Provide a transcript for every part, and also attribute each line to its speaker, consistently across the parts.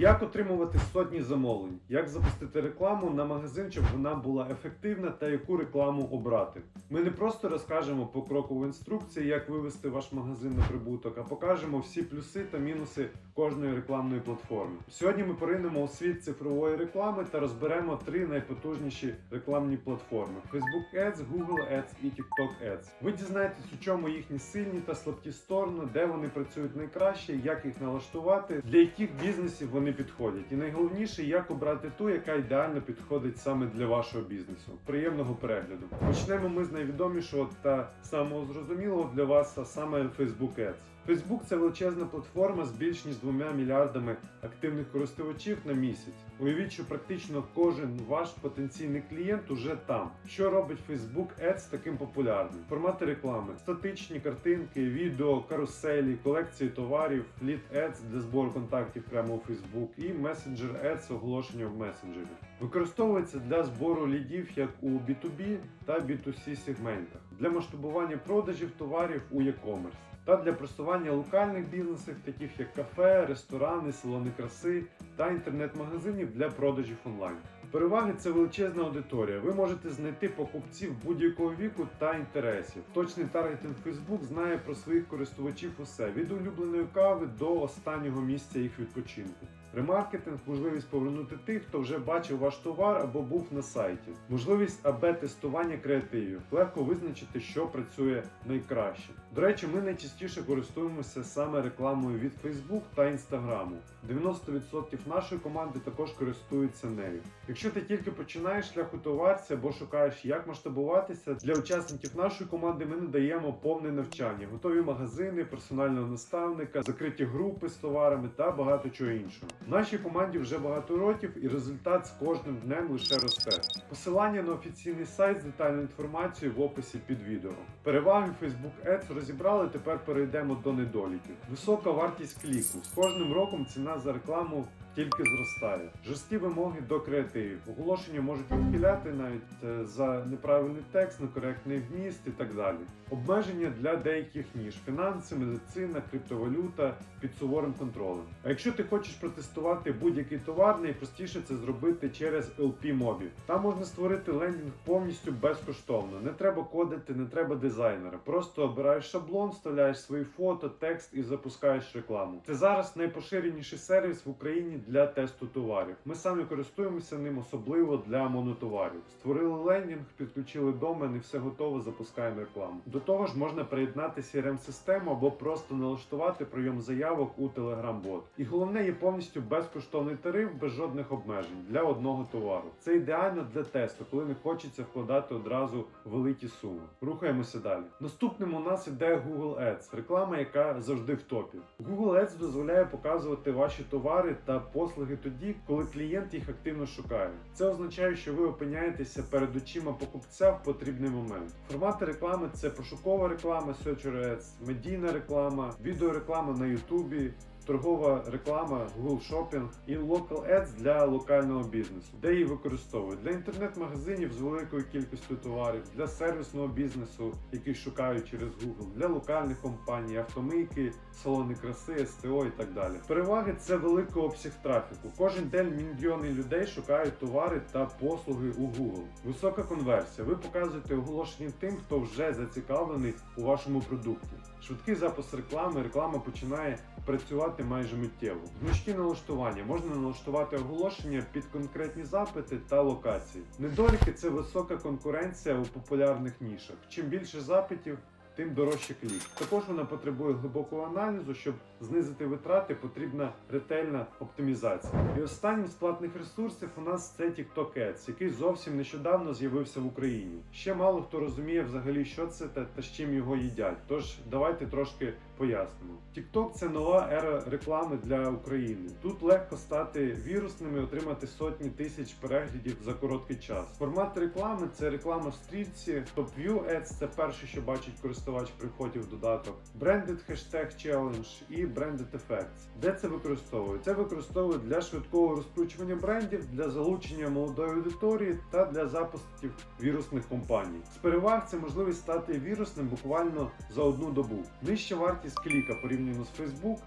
Speaker 1: Як отримувати сотні замовлень? Як запустити рекламу на магазин, щоб вона була ефективна та яку рекламу обрати? Ми не просто розкажемо покрокову інструкцію, як вивести ваш магазин на прибуток, а покажемо всі плюси та мінуси кожної рекламної платформи. Сьогодні ми поринемо у світ цифрової реклами та розберемо три найпотужніші рекламні платформи: Facebook Ads, Google Ads і TikTok Ads. Ви дізнаєтесь, у чому їхні сильні та слабкі сторони, де вони працюють найкраще, як їх налаштувати, для яких бізнесів вони підходять. І найголовніше, як обрати ту, яка ідеально підходить саме для вашого бізнесу. Приємного перегляду. Почнемо ми з найвідомішого та самого зрозумілого для вас, а саме Facebook Ads. Facebook – це величезна платформа з більш ніж двома мільярдами активних користувачів на місяць. Уявіть, що практично кожен ваш потенційний клієнт уже там. Що робить Facebook Ads таким популярним? Формати реклами, статичні картинки, відео, каруселі, колекції товарів, лід Ads для збору контактів прямо у Facebook і Messenger Ads оголошення в месенджері. Використовується для збору лідів як у B2B та B2C сегментах, для масштабування продажів товарів у e-commerce та для просування локальних бізнесів, таких як кафе, ресторани, салони краси та інтернет-магазинів для продажів онлайн. Переваги це величезна аудиторія. Ви можете знайти покупців будь-якого віку та інтересів. Точний таргетинг Facebook знає про своїх користувачів усе від улюбленої кави до останнього місця їх відпочинку. Ремаркетинг можливість повернути тих, хто вже бачив ваш товар або був на сайті. Можливість АБ тестування креативів. Легко визначити, що працює найкраще. До речі, ми найчастіше користуємося саме рекламою від Facebook та Instagram. 90% нашої команди також користуються нею. Якщо ти тільки починаєш шлях у товарці або шукаєш, як масштабуватися, для учасників нашої команди ми надаємо повне навчання, готові магазини, персонального наставника, закриті групи з товарами та багато чого іншого. Нашій команді вже багато років і результат з кожним днем лише росте. Посилання на офіційний сайт з детальною інформацією в описі під відео. Переваги Facebook Ads розібрали, тепер перейдемо до недоліків. Висока вартість кліку. З кожним роком ціна за рекламу тільки зростає. Жорсткі вимоги до креативів. Оголошення можуть відхиляти навіть е, за неправильний текст, некоректний вміст і так далі. Обмеження для деяких ніж: фінанси, медицина, криптовалюта під суворим контролем. А якщо ти хочеш протестувати будь-який товар, найпростіше це зробити через LP Mobi. Там можна створити лендінг повністю безкоштовно. Не треба кодити, не треба дизайнера. Просто обираєш шаблон, вставляєш свої фото, текст і запускаєш рекламу. Це зараз найпоширеніший сервіс в Україні для тесту товарів. Ми самі користуємося ним, особливо для монотоварів. Створили лендінг, підключили домен і все готово, запускаємо рекламу. До того ж, можна приєднати crm систему або просто налаштувати прийом заявок у Telegram-бот. І головне є повністю безкоштовний тариф без жодних обмежень для одного товару. Це ідеально для тесту, коли не хочеться вкладати одразу великі суми. Рухаємося далі. Наступним у нас іде Google Ads, реклама, яка завжди в топі. Google Ads дозволяє показувати ваші товари та послуги тоді, коли клієнт їх активно шукає. Це означає, що ви опиняєтеся перед очима покупця в потрібний момент. Формати реклами це пошукова реклама, Search Ads, медійна реклама, відеореклама на Ютубі. Торгова реклама, Google Shopping і Local Ads для локального бізнесу, де її використовують для інтернет-магазинів з великою кількістю товарів, для сервісного бізнесу, який шукають через Google, для локальних компаній, автомийки, салони краси, СТО і так далі. Переваги це великий обсяг трафіку. Кожен день мільйони людей шукають товари та послуги у Google. Висока конверсія. Ви показуєте оголошення тим, хто вже зацікавлений у вашому продукті. Швидкий запуск реклами, реклама починає працювати майже миттєво. Гнучкі налаштування можна налаштувати оголошення під конкретні запити та локації. Недоліки це висока конкуренція у популярних нішах. Чим більше запитів. Тим дорожче клік. Також вона потребує глибокого аналізу, щоб знизити витрати, потрібна ретельна оптимізація. І останнім з платних ресурсів у нас це TikTok Ads, який зовсім нещодавно з'явився в Україні. Ще мало хто розуміє взагалі, що це та, та з чим його їдять. Тож давайте трошки пояснимо. TikTok – це нова ера реклами для України. Тут легко стати вірусним і отримати сотні тисяч переглядів за короткий час. Формат реклами це реклама в стрічці, Top-View Ads – це перше, що бачить користувач при вході в додаток, Branded Hashtag Challenge і Branded Effects. Де це використовують? Це використовують для швидкого розкручування брендів, для залучення молодої аудиторії та для запусків вірусних компаній. З переваг це можливість стати вірусним буквально за одну добу. Нижча вартість кліка порівняно з Facebook,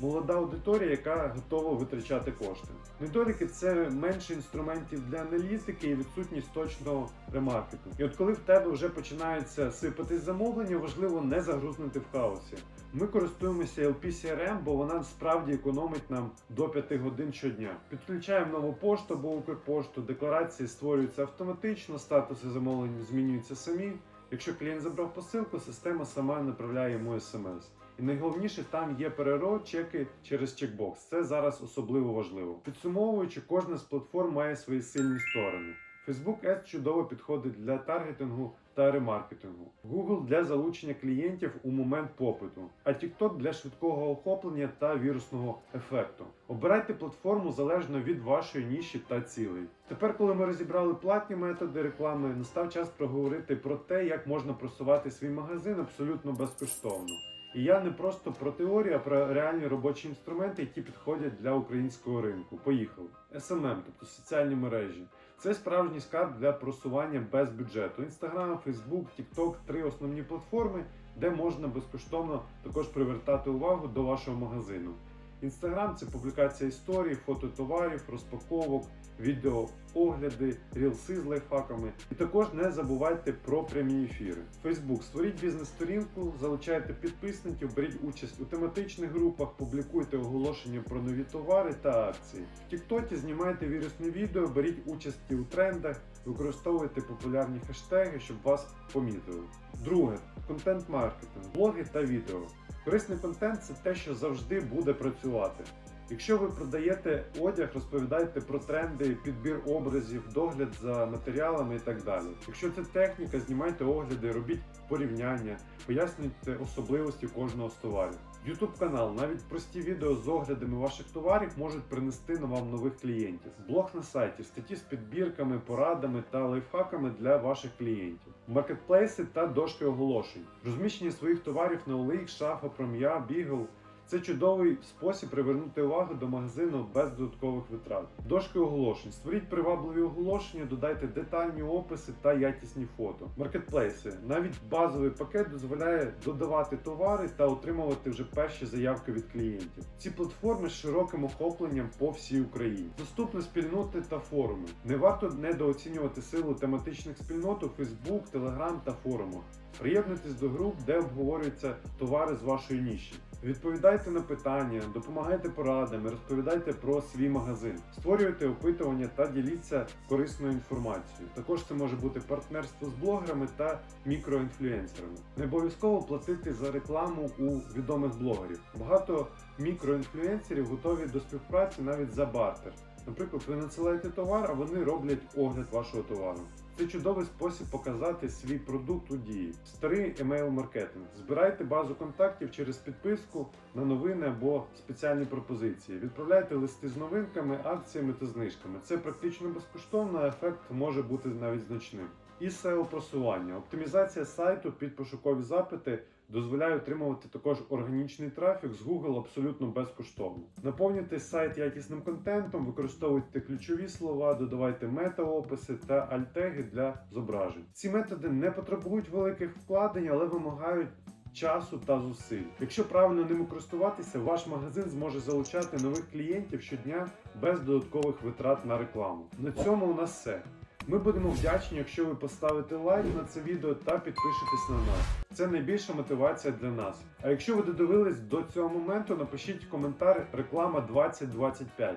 Speaker 1: молода аудиторія, яка готова витрачати кошти. Недоліки це менше інструментів для аналітики і відсутність точного ремаркетингу. І от коли в тебе вже починаються сипатись замовлення, важливо не загрузнути в хаосі. Ми користуємося LP CRM, бо вона справді економить нам до 5 годин щодня. Підключаємо нову пошту або Укрпошту, декларації створюються автоматично, статуси замовлень змінюються самі. Якщо клієнт забрав посилку, система сама направляє йому смс. І найголовніше там є ПРРО, чеки через чекбокс. Це зараз особливо важливо. Підсумовуючи, кожна з платформ має свої сильні сторони. Facebook Ads чудово підходить для таргетингу та ремаркетингу, Google для залучення клієнтів у момент попиту, а TikTok для швидкого охоплення та вірусного ефекту. Обирайте платформу залежно від вашої ніші та цілей. Тепер, коли ми розібрали платні методи реклами, настав час проговорити про те, як можна просувати свій магазин абсолютно безкоштовно. І я не просто про теорію, а про реальні робочі інструменти, які підходять для українського ринку. Поїхали. SMM, тобто соціальні мережі. Це справжній скарб для просування без бюджету. Інстаграм, Фейсбук, TikTok – три основні платформи, де можна безкоштовно також привертати увагу до вашого магазину. Інстаграм це публікація історій, фото товарів, розпаковок, відео огляди, рілси з лайфхаками. І також не забувайте про прямі ефіри. Фейсбук створіть бізнес-сторінку, залучайте підписників, беріть участь у тематичних групах, публікуйте оголошення про нові товари та акції. В Тіктоті знімайте вірусні відео, беріть участь у трендах, використовуйте популярні хештеги, щоб вас помітили. Друге контент-маркетинг, блоги та відео. Корисний контент це те, що завжди буде працювати. Якщо ви продаєте одяг, розповідайте про тренди, підбір образів, догляд за матеріалами і так далі. Якщо це техніка, знімайте огляди, робіть порівняння, пояснюйте особливості кожного з товарів. YouTube канал, навіть прості відео з оглядами ваших товарів можуть принести на вам нових клієнтів. Блог на сайті, статті з підбірками, порадами та лайфхаками для ваших клієнтів, маркетплейси та дошки оголошень, розміщення своїх товарів на OLX, Шафа, Пром'я, Beagle – це чудовий спосіб привернути увагу до магазину без додаткових витрат. Дошки оголошень. Створіть привабливі оголошення, додайте детальні описи та якісні фото. Маркетплейси. Навіть базовий пакет дозволяє додавати товари та отримувати вже перші заявки від клієнтів. Ці платформи з широким охопленням по всій Україні. Доступні спільноти та форуми. Не варто недооцінювати силу тематичних спільнот у Facebook, Telegram та форумах. Приєднуйтесь до груп, де обговорюються товари з вашої ніші. Відповідайте на питання, допомагайте порадами, розповідайте про свій магазин, створюйте опитування та діліться корисною інформацією. Також це може бути партнерство з блогерами та мікроінфлюенсерами. Не обов'язково платити за рекламу у відомих блогерів. Багато мікроінфлюенсерів готові до співпраці навіть за бартер. Наприклад, ви надсилаєте товар, а вони роблять огляд вашого товару. Це чудовий спосіб показати свій продукт у дії. Старий емейл-маркетинг. Збирайте базу контактів через підписку на новини або спеціальні пропозиції. Відправляйте листи з новинками, акціями та знижками. Це практично безкоштовно, ефект може бути навіть значним. І SEO просування. Оптимізація сайту під пошукові запити дозволяє отримувати також органічний трафік з Google абсолютно безкоштовно. Наповнюйте сайт якісним контентом, використовуйте ключові слова, додавайте мета-описи та альтеги для зображень. Ці методи не потребують великих вкладень, але вимагають. Часу та зусиль. Якщо правильно ними користуватися, ваш магазин зможе залучати нових клієнтів щодня без додаткових витрат на рекламу. На цьому у нас все. Ми будемо вдячні, якщо ви поставите лайк на це відео та підпишетесь на нас. Це найбільша мотивація для нас. А якщо ви додивились до цього моменту, напишіть коментар реклама 2025.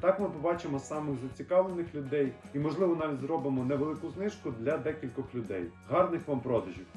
Speaker 1: Так ми побачимо самих зацікавлених людей і, можливо, навіть зробимо невелику знижку для декількох людей. Гарних вам продажів!